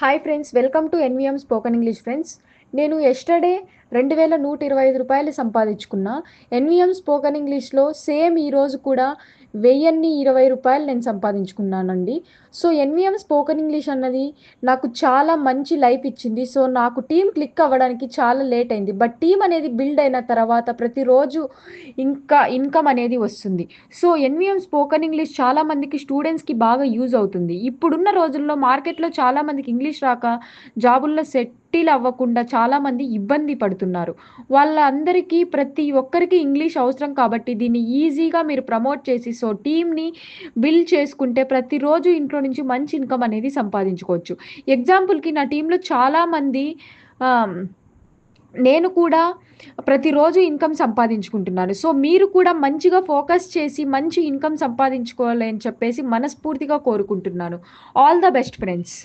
Hi friends welcome to NVM spoken English friends నేను yesterday రెండు వేల నూట ఇరవై ఐదు రూపాయలు సంపాదించుకున్నా. ఎన్విఎం స్పోకెన్ ఇంగ్లీష్లో సేమ్ ఈరోజు కూడా వెయ్యిన్ని ఇరవై రూపాయలు నేను సంపాదించుకున్నానండి. సో ఎన్విఎం స్పోకెన్ ఇంగ్లీష్ అన్నది నాకు చాలా మంచి లైఫ్ ఇచ్చింది. సో నాకు టీం క్లిక్ అవ్వడానికి చాలా లేట్ అయింది. బట్ టీం అనేది బిల్డ్ అయిన తర్వాత ప్రతిరోజు ఇంకా ఇన్కమ్ అనేది వస్తుంది. సో ఎన్విఎం స్పోకెన్ ఇంగ్లీష్ చాలా మందికి స్టూడెంట్స్కి బాగా యూజ్ అవుతుంది. ఇప్పుడున్న రోజుల్లో మార్కెట్లో చాలా మందికి ఇంగ్లీష్ రాక జాబుల్లో సెట్ సెటిల్ అవ్వకుండా చాలా మంది ఇబ్బంది పడుతున్నారు. వాళ్ళందరికీ ప్రతి ఒక్కరికి ఇంగ్లీష్ అవసరం కాబట్టి దీన్ని ఈజీగా మీరు ప్రమోట్ చేసి సో టీమ్ని బిల్డ్ చేసుకుంటే ప్రతిరోజు ఇంట్లో నుంచి మంచి ఇన్కమ్ అనేది సంపాదించుకోవచ్చు. ఎగ్జాంపుల్కి నా టీంలో చాలామంది నేను కూడా ప్రతిరోజు ఇన్కమ్ సంపాదించుకుంటున్నాను. సో మీరు కూడా మంచిగా ఫోకస్ చేసి మంచి ఇన్కమ్ సంపాదించుకోవాలి అని చెప్పేసి మనస్ఫూర్తిగా కోరుకుంటున్నాను. All the best friends.